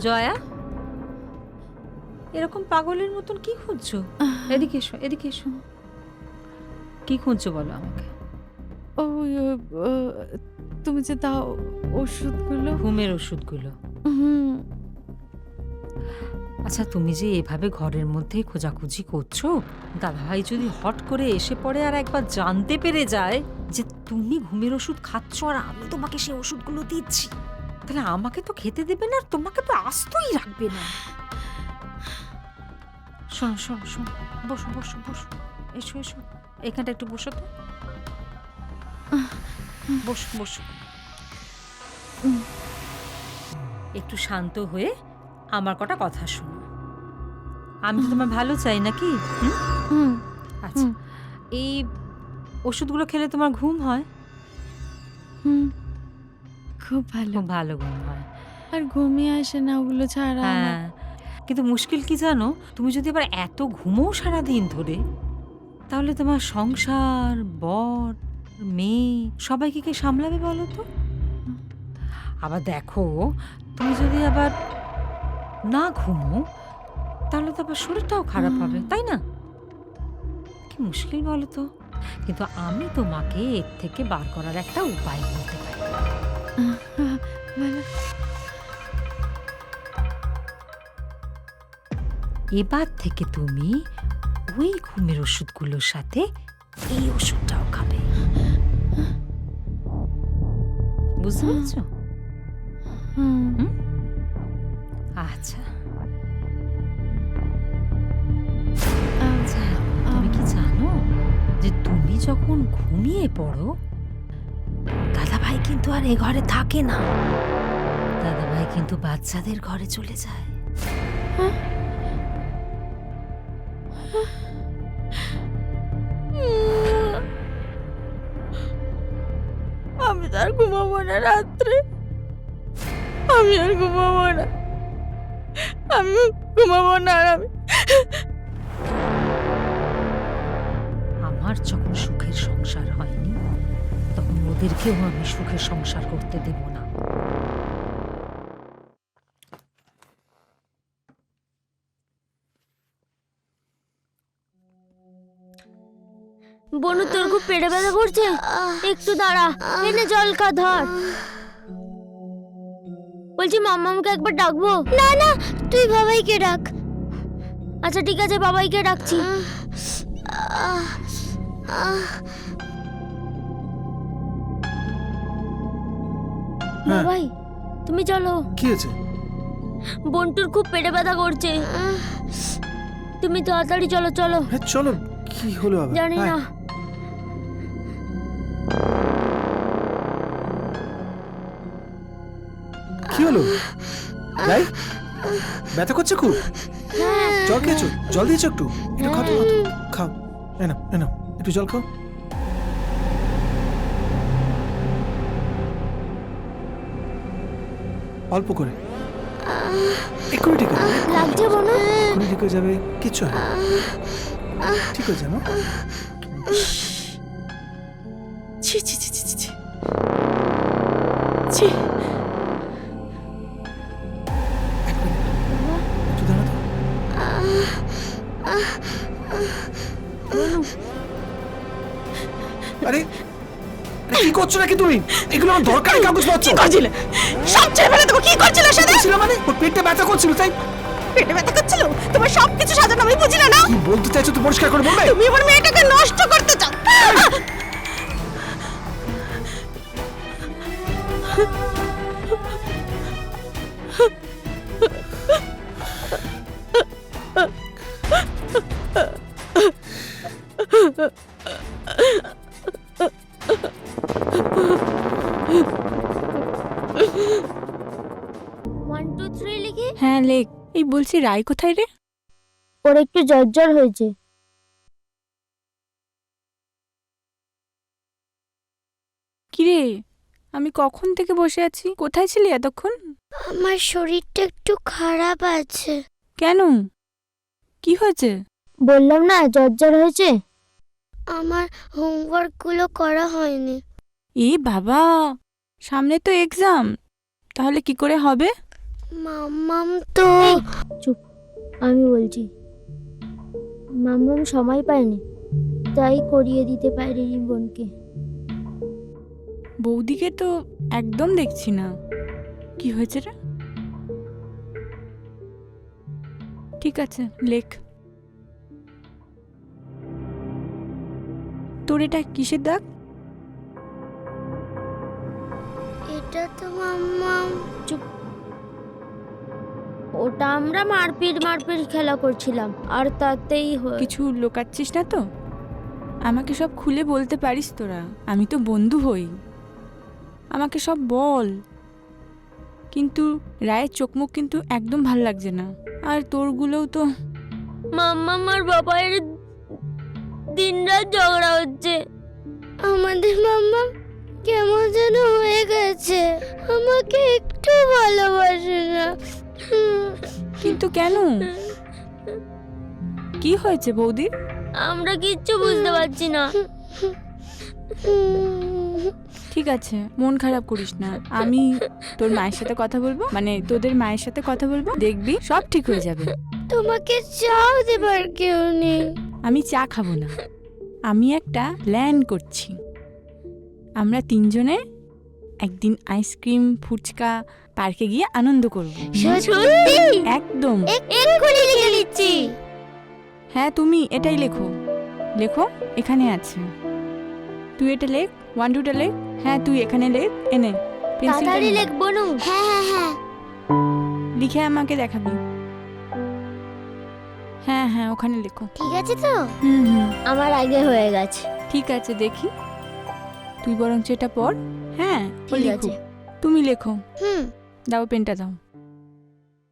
জয়া? এরকম পাগলের মতন কি খুঁজছো? এদিকে এসো এদিকে এসো। কি খুঁজছো বলো আমাকে? ওই ও, তুমি যে দাও ওষুধগুলো? ঘুমের ওষুধগুলো। আচ্ছা তুমি যে এভাবে ঘরের মধ্যে খোঁজাখুঁজি করছ দাদাভাই যদি হট করে এসে পড়ে আর একবার জানতে পেরে যায় যে তুমি ঘুমের ওষুধ খাচ্ছ আর আমি তোমাকে সেই ওষুধগুলো দিচ্ছি তাহলে আমাকে তো খেতে দেবে না আর তোমাকে তো আস্তই রাখবে না। শোনো শোনো শোনো বসো বসো বসো এসো এসো এখানটা একটু বসো তো। বসো বসো। একটু শান্ত হয়ে আমার কটা কথা শোনো। আমি তো তোমার ভালো চাই নাকি? আচ্ছা এই ওষুধগুলো খেলে তোমার ঘুম হয়? হুম। খুব ভালো। খুব ভালো ঘুম হয়। আর ঘুমিয়ে আসে না ওগুলো ছাড়া হ্যাঁ। কিন্তু মুশকিল কি জানো? তুমি যদি আবার এত ঘুমো সারা দিন ধরে তাহলে তোমার সংসার বর মেয়ে সবাইকে কে সামলাবে বলো তো? আবার দেখো তুমি যদি আবার না ঘুমো তাহলে তো আবার শরীরটাও খারাপ হবে তাই না? কি মুশকিল বলো তো? কিন্তু আমি তোমাকে এর থেকে বার করার একটা উপায় বলতে পারি। এবার থেকে তুমি ওই ঘুমের ওষুধগুলোর সাথে এই ওষুধটাও খাবে। বুঝতে পারছ? আচ্ছা। আচ্ছা। তুমি কি জানো যে তুমি যখন ঘুমিয়ে পড়ো কিন্তু আর এ ঘরে থাকে না। দাদাভাই কিন্তু বাচ্চাদের ঘরে চলে যায়। আমি তো আর ঘুমাবো না রাত্রে। আমি আর ঘুমাবো না। আমি ঘুমাবো না আর আমি। আমার যখন সুখের সংসার হয়নি তখন ওদেরকেও আমি সুখে সংসার করতে দেব না। বনু তোর খুব পেটে ব্যথা করছে? একটু দাঁড়া এনে জল খা ধর। বলছি মাম্মামকে একবার ডাকবো? না না তুই বাবাইকে ডাক। আচ্ছা ঠিক আছে বাবাইকে ডাকছি। হ্যাঁ। বাবাই তুমি চলো। কি হয়েছে? বন্টুর খুব পেটে ব্যথা করছে। তুমি তাড়াতাড়ি চলো চলো। হ্যাঁ চলো। কি হলো আবার? জানি আয়, না। কি হলো? রাই ব্যথা করছে খুব? জল খেয়েছো? জল দিয়েছ একটু? একটু খাও তো, খাও তো। খাও। এ নাও। একটু জল খাও। অল্প করে। এক্ষুনি ঠিক হয়ে যাবে। লাগছে বনু এক্ষুনি ঠিক হয়ে যাবে কিচ্ছু হবে না। ঠিক হয়ে যাবে ছি ছি ছি ছি ছি, ছি। একটু আরে কি করছ নাকি তুমি? এগুলো আমার দরকারি কাগজপত্র কি করছিলে? সব ছেড়ে ফেলে তুমি কি করছিলে সাথে ছিল মানে? ওর পেটটা ব্যথা করছিল তাই? পেটে ব্যথা করছিল? তোমার সব কিছু সাজানো আমি বুঝি না? কি বলতে চাইছো তুই পরিষ্কার করে বলবে? তুমি আমার মেয়েটাকে নষ্ট করতে চাও। হ্যাঁ লেখ এই বলছি রায় কোথায় রে? ওর একটু জ্বর জ্বর হয়েছে। কিরে আমি কখন থেকে বসে আছি? কোথায় ছিলি এতক্ষণ? আমার শরীরটা একটু খারাপ আছে। কেন? কি হয়েছে? বললাম না জ্বর জ্বর হয়েছে? আমার হোমওয়ার্কগুলো করা হয়নি। এ বাবা সামনে তো এক্সাম তাহলে কি করে হবে? মাম্মাম তো চুপ আমি বলছি। মাম্মাম সময় পায়নি তাই করিয়ে দিতে পারিনি বোনকে। বৌদিকে তো একদম দেখছি না। কি হয়েছে রে? ঠিক আছে লেখ। তোর এটা কিসের দাগ? এটা তো মাম্মাম চুপ। ওটা আমরা মারপিট মারপিট খেলা করছিলাম। আর তাতেই হয়ে কিছু লোকাচ্ছিস না তো? আমাকে সব খুলে বলতে পারিস তোরা। আমি তো বন্ধু হই। আমাকে সব বল। কিন্তু রায়ের চোখ মুখ কিন্তু একদম ভালো লাগছে না। আর তোরগুলোও তো মাম্মাম আর বাবার দিনরাত ঝগড়া হচ্ছে। আমাদের মাম্মা কেমন যেন হয়ে গেছে। আমাকে একটু ভালোবাসে না। কিন্তু কেন? কি হয়েছে বৌদি? আমরা কিচ্ছু বুঝতে পারছি না। ঠিক আছে মন খারাপ করিস না। আমি তোর মায়ের সাথে কথা বলব? মানে তোদের মায়ের সাথে কথা বলব? দেখবি সব ঠিক হয়ে যাবে। তোমাকে চাও দেবার কেউ নেই। আমি চা খাব না। আমি একটা প্ল্যান করছি। আমরা তিনজনে একদিন আইসক্রিম ফুচকা পার্কে গিয়ে আনন্দ করব। সত্যি? একদম। লিখে হ্যাঁ তুমি এটাই লেখো। লেখো এখানে আছে। তুই এটা লেখ ওয়ান টুটা লেখ। হ্যাঁ তুই এখানে লেখ এনে পেন্সিলটা তাড়াতাড়ি নে। লিখব হ্যাঁ হ্যাঁ হ্যাঁ। লিখে আমাকে দেখাবি। হ্যাঁ হ্যাঁ ওখানে লেখো। ঠিক আছে তো? হুম হুম। আমার আগে হয়ে গেছে। ঠিক আছে দেখি। তুই বরং সেটা পড়। হ্যাঁ ও ঠিক তুমি লেখো। হুম। দাও পেনটা দাও।